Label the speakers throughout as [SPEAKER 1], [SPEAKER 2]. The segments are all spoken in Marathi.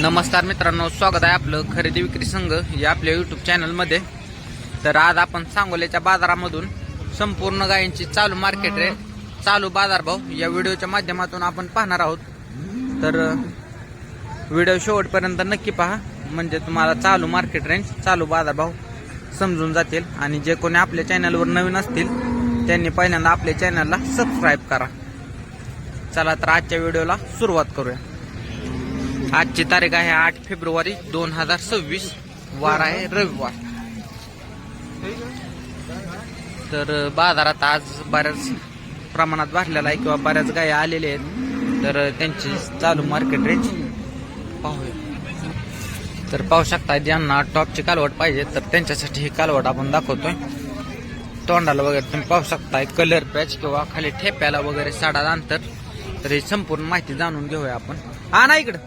[SPEAKER 1] नमस्कार मित्रांनो स्वागत आहे आपलं खरेदी विक्री संघ या आपल्या यूट्यूब चॅनलमध्ये तर आज आपण सांगोल्याच्या बाजारामधून संपूर्ण गायींची चालू मार्केट रेट चालू बाजारभाव या व्हिडिओच्या माध्यमातून आपण पाहणार आहोत. तर व्हिडिओ शेवटपर्यंत नक्की पहा म्हणजे तुम्हाला चालू मार्केट रेंज चालू बाजारभाव समजून जातील. आणि जे कोणी आपल्या चॅनलवर नवीन असतील त्यांनी पहिल्यांदा आपल्या चॅनलला सबस्क्राईब करा. चला तर आजच्या व्हिडिओला सुरुवात करूया. आजची तारीख आहे आठ फेब्रुवारी दोन हजार सव्वीस. वार आहे रविवार. तर बाजारात आज बऱ्याच प्रमाणात भरलेला आहे किंवा बऱ्याच गाय आलेल्या आहेत. तर त्यांची चालू मार्केट रेंज पाहूया. तर पाहू शकता ज्यांना टॉपची कालवट पाहिजे तर त्यांच्यासाठी ही कालवट आपण दाखवतोय. तोंडाला वगैरे तुम्ही पाहू शकताय कलर पॅच किंवा खाली ठेप्याला वगैरे साडा अंतर. तर ही संपूर्ण माहिती जाणून घेऊया आपण. हा ना इकडं.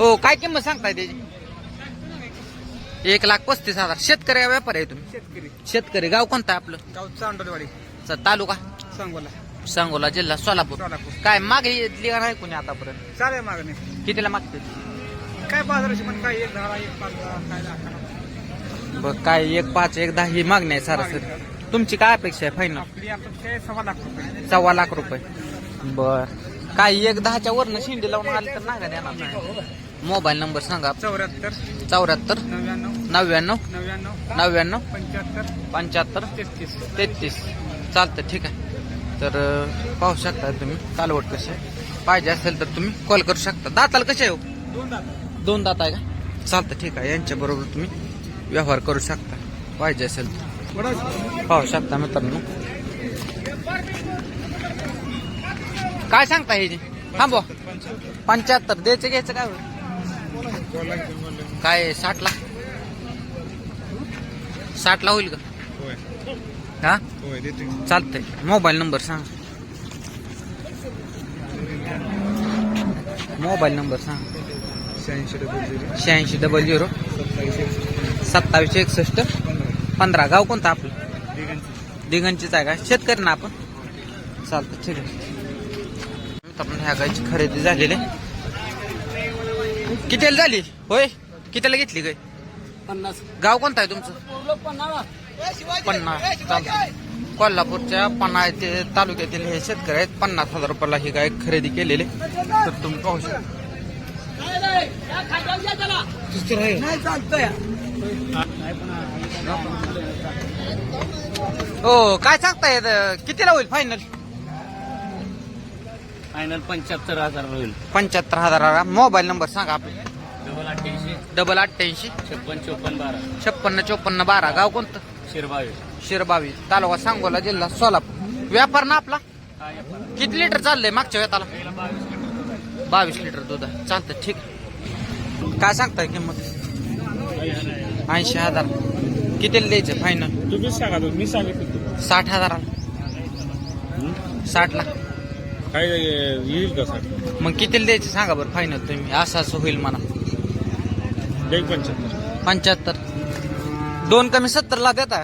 [SPEAKER 1] हो काय किंमत सांगताय त्याची? एक लाख पस्तीस हजार. शेतकरी व्यापारी आहे तुम्ही?
[SPEAKER 2] शेतकरी.
[SPEAKER 1] शेतकरी. गाव कोणतं आहे आपलं?
[SPEAKER 2] गाव चांडोलवाडी
[SPEAKER 1] च- तालुका?
[SPEAKER 2] सांगोला.
[SPEAKER 1] सांगोला जिल्हा सोलापूर.
[SPEAKER 2] सोलापूर.
[SPEAKER 1] काय मागे लिहा नाही कोणी आतापर्यंत?
[SPEAKER 2] चालेल मागणी.
[SPEAKER 1] कितीला मागते?
[SPEAKER 2] काय बाजाराशी पण काय एक दहा एक पाच दहा काय लाख.
[SPEAKER 1] बघ काय एक पाच एक दहा ही मागणी आहे सरासरी तुमची काय अपेक्षा आहे फायनल
[SPEAKER 2] आपली आता काय सव्वा लाख रुपये.
[SPEAKER 1] सव्वा लाख रुपये. बर. काय एक दहाच्या वरनं शिंडी लावून आले तर नाही का देणार मोबाईल नंबर सांगा.
[SPEAKER 2] चौऱ्याहत्तर
[SPEAKER 1] चौऱ्याहत्तर
[SPEAKER 2] नव्याण्णव
[SPEAKER 1] नव्याण्णव
[SPEAKER 2] नव्याण्णव
[SPEAKER 1] नव्याण्णव
[SPEAKER 2] पंच्याहत्तर
[SPEAKER 1] पंच्याहत्तर
[SPEAKER 2] तेहतीस.
[SPEAKER 1] तेहतीस. चालतं ठीक आहे. तर पाहू शकता तुम्ही कालवट कसे पाहिजे असेल तर तुम्ही कॉल करू शकता. दाताल कसे आहे हो?
[SPEAKER 2] दोन दात.
[SPEAKER 1] दोन दात आहे का? चालतं ठीक आहे. यांच्या बरोबर तुम्ही व्यवहार करू शकता. पाहिजे असेल तर. पाहू शकता मित्रांनो. काय सांगता हे थांबवा. पंच्याहत्तर. द्यायचं घ्यायचं काय होईल? काय साठ ला साठ ला होईल का? हा? चालतंय. मोबाईल नंबर सांग. मोबाईल नंबर सांग.
[SPEAKER 2] शहाऐंशी डबल झिरो.
[SPEAKER 1] शहाऐंशी डबल झिरो.
[SPEAKER 2] सत्तावीस
[SPEAKER 1] सत्तावीस एकसष्ट. पंधरा. गाव कोणतं आपलं?
[SPEAKER 2] दिगंची
[SPEAKER 1] दिगंचीच आहे का? शेतकरी ना आपण? चालतं ठीक आहे. मित्रांनो ह्या गायची खरेदी झालेली आहे. कितीला झाली? होय? कितीला घेतली गाय
[SPEAKER 2] पन्नास.
[SPEAKER 1] गाव कोणतं आहे तुमचं? पन्नास चालतं कोल्हापूरच्या पन्ना ते तालुक्यातील हे शेतकरी आहेत. पन्नास हजार रुपयाला ही गाय खरेदी केलेली तर तुम्ही पाहू शकता. हो काय सांगताय? कितीला होईल फायनल
[SPEAKER 2] फायनल पंच्याहत्तर हजार होईल.
[SPEAKER 1] पंच्याहत्तर हजाराला मोबाईल नंबर सांगा आपला.
[SPEAKER 2] डबल अठ्ठ्याऐंशी.
[SPEAKER 1] डबल अठ्ठ्याऐंशी.
[SPEAKER 2] छप्पन चोपन्न बारा.
[SPEAKER 1] छप्पन्न चोपन्न बारा. गाव कोणतं?
[SPEAKER 2] शिरबावी.
[SPEAKER 1] शिरबावी. तालुका सांगोला जिल्हा सोलापूर. व्यापार ना आपला? किती लिटर चाललंय मागच्या वेळाला? बावीस लिटर दूध आहे. चालतं ठीक. काय सांगताय किंमत? ऐंशी हजार. कितीला द्यायचं फायनल
[SPEAKER 2] तुम्हीच सांगा मी सांगितलं.
[SPEAKER 1] साठ हजाराला साठ ला
[SPEAKER 2] काय येईल का सर
[SPEAKER 1] मग कितीला द्यायचं सांगा बरं फायनल तुम्ही. असं असं होईल म्हणा.
[SPEAKER 2] एक पंच्याहत्तर.
[SPEAKER 1] पंच्याहत्तर. दोन कमी सत्तरला देता?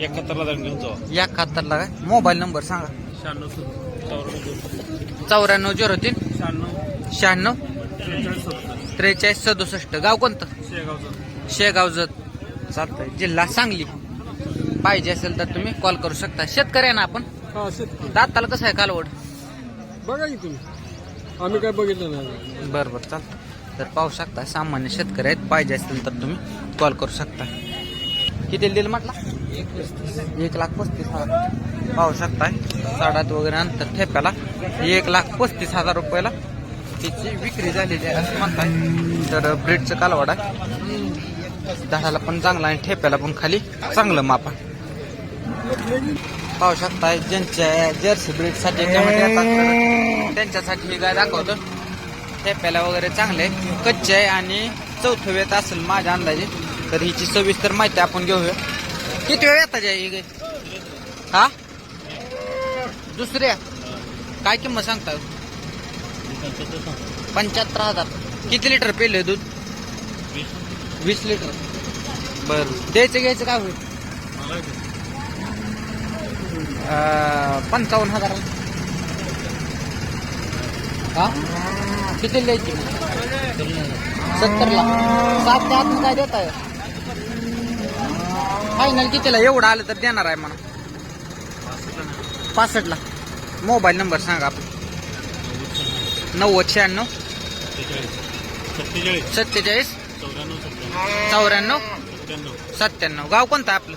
[SPEAKER 2] एकाहत्तरला जाऊन घेऊन जाऊ.
[SPEAKER 1] एकाहत्तरला काय? मोबाईल नंबर सांगा.
[SPEAKER 2] शहाण्णव चौऱ्याण्णव
[SPEAKER 1] चौऱ्याण्णव झिरो तीन.
[SPEAKER 2] शहाण्णव.
[SPEAKER 1] शहाण्णव.
[SPEAKER 2] त्रेचाळीस सत्तर
[SPEAKER 1] त्रेचाळीस सदुसष्ट. गाव कोणतं?
[SPEAKER 2] शेगावचं
[SPEAKER 1] शेगाव जत चालतंय. जिल्हा सांगली. पाहिजे असेल तर तुम्ही कॉल करू शकता. शेतकरी आहे ना आपण?
[SPEAKER 2] हा शेतकरी
[SPEAKER 1] दाताला कसं आहे कालवड?
[SPEAKER 2] बघा की तुम्ही. आम्ही काय बघितलं नाही
[SPEAKER 1] बरं बरं चालतं तर पाहू शकता सामान्य शेतकरी आहेत. पाहिजे असेल तर तुम्ही कॉल करू शकता किती दिल म्हटला? एक लाख पस्तीस हजार. पाहू शकताय. साडात वगैरे अंतर ठेप्याला. एक लाख पस्तीस हजार रुपयाला तिची विक्री झालेली आहे असं म्हणताय. तर ब्रेडचं कालवाड आहे. झाडाला पण चांगला आणि ठेप्याला पण खाली चांगलं माप पाहू शकताय ज्यांच्या जर्सी ब्रीडसाठी कमेंट येतात तर त्यांच्यासाठी ही गाय दाखवतो. ठेप्याला वगैरे चांगले कच्चे आहे आणि चौथं वेत असेल माझ्या अंदाजे तर हिची सविस्तर माहिती आपण घेऊया. किती वेळ येतात ही गाय? हा? दुसऱ्या? काय किंमत सांगता? पंच्याहत्तर हजार. किती लिटर पेले दूध? वीस. लिटर. बर. द्यायचं घ्यायचं काय होईल? पंचावन्न हजार. हा? किती द्यायची सत्तरला सात ते आत काय देत आहे फायनल कितीला? एवढं आलं तर देणार आहे म्हणा. पासष्टला मोबाईल नंबर सांगा आपण नव्वद शहाण्णव.
[SPEAKER 2] सत्तेचाळीस. चौऱ्याण्णव. सत्त्याण्णव.
[SPEAKER 1] चौऱ्याण्णव
[SPEAKER 2] सत्त्याण्णव.
[SPEAKER 1] गाव कोणतं आहे आपलं?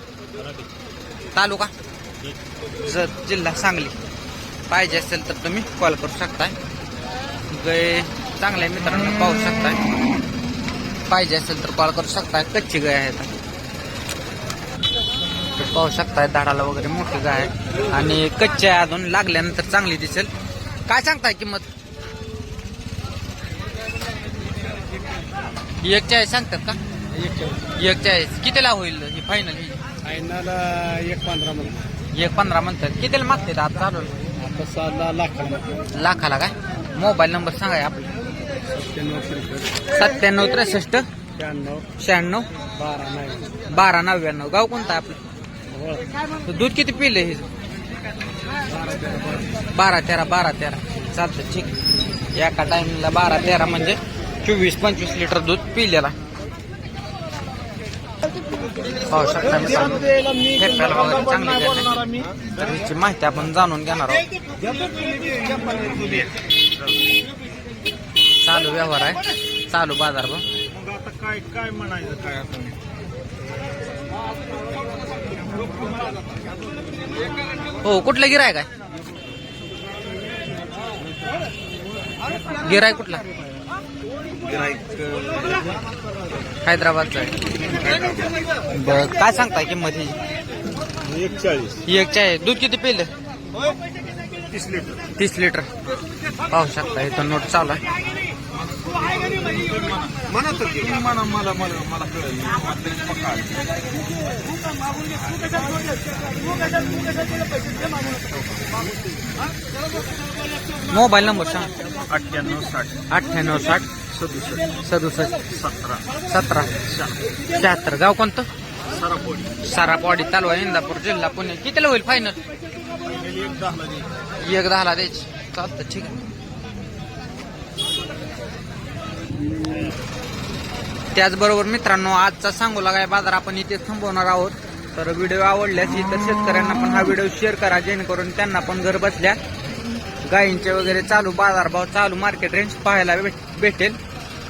[SPEAKER 1] तालुका. जत जिल्हा सांगली पाहिजे असेल तर तुम्ही कॉल करू शकताय. गाय चांगल्या मित्रांनो पाहू शकताय. पाहिजे असेल तर कॉल करू शकताय. कच्ची गाय आहे आता. ते पाहू शकताय झाडाला वगैरे मोठी गाय आहे. आणि कच्ची आहे अजून लागल्यानंतर चांगली दिसेल. काय सांगताय किंमत? एक चाळीस सांगतात का? एक चाळीस कितीला होईल ही फायनल ही?
[SPEAKER 2] फायनल एक पंधरा मध्ये
[SPEAKER 1] एक पंधरा म्हणतात. कितीला मागते आता चालू?
[SPEAKER 2] आता सहा लाख
[SPEAKER 1] लाखाला काय? मोबाईल नंबर सांगा आपला.
[SPEAKER 2] सत्त्याण्णव त्रेसष्ट. शहाण्णव.
[SPEAKER 1] शहाण्णव
[SPEAKER 2] बारा
[SPEAKER 1] नव्याण्णव. गाव कोणतं आहे आपलं? दूध किती पिले हे? बारा तेरा बारा. तेरा चालतं ठीक. एका टाइमला बारा तेरा म्हणजे चोवीस पंचवीस लिटर दूध पिलेला. पाहू शकता मित्रांनो वगैरे चांगली देते. तर ह्याची माहिती आपण जाणून घेणार आहोत. चालू व्यवहार आहे. चालू बाजार भाव
[SPEAKER 2] मग आता काय काय म्हणायचं काय आता
[SPEAKER 1] हो कुठलं गिराय काय गिराय कुठला? हैदराबादचा आहे. बर काय सांगताय किंमत ही
[SPEAKER 2] एक चाळीस
[SPEAKER 1] एक दूध किती पिलं?
[SPEAKER 2] तीस लिटर.
[SPEAKER 1] तीस लिटर. पाहू शकता इथं नोट चालू आहे.
[SPEAKER 2] म्हणा तर तुम्ही म्हणा मला मला मला कळेल.
[SPEAKER 1] मोबाईल नंबर सांग.
[SPEAKER 2] अठ्ठ्याण्णव साठ.
[SPEAKER 1] अठ्ठ्याण्णव साठ.
[SPEAKER 2] सदुसष्ट.
[SPEAKER 1] सदुसष्ट
[SPEAKER 2] सतरा.
[SPEAKER 1] सतरा. शहात्तर. गाव कोणतं?
[SPEAKER 2] सरापोडी.
[SPEAKER 1] सारापवाडी तालुका इंदापूर जिल्हा पुणे. कितीला होईल फायनल एक दहाला द्यायची. चालतं ठीक आहे. त्याचबरोबर मित्रांनो आजचा सांगोला काय बाजार आपण इथे थांबवणार आहोत. तर व्हिडिओ आवडल्यास इतर शेतकऱ्यांना पण हा व्हिडिओ शेअर करा जेणेकरून त्यांना पण घर बसल्या. गायींचे वगैरे चालू बाजारभाव चालू मार्केट रेंज पाहायला भेट- भेटेल.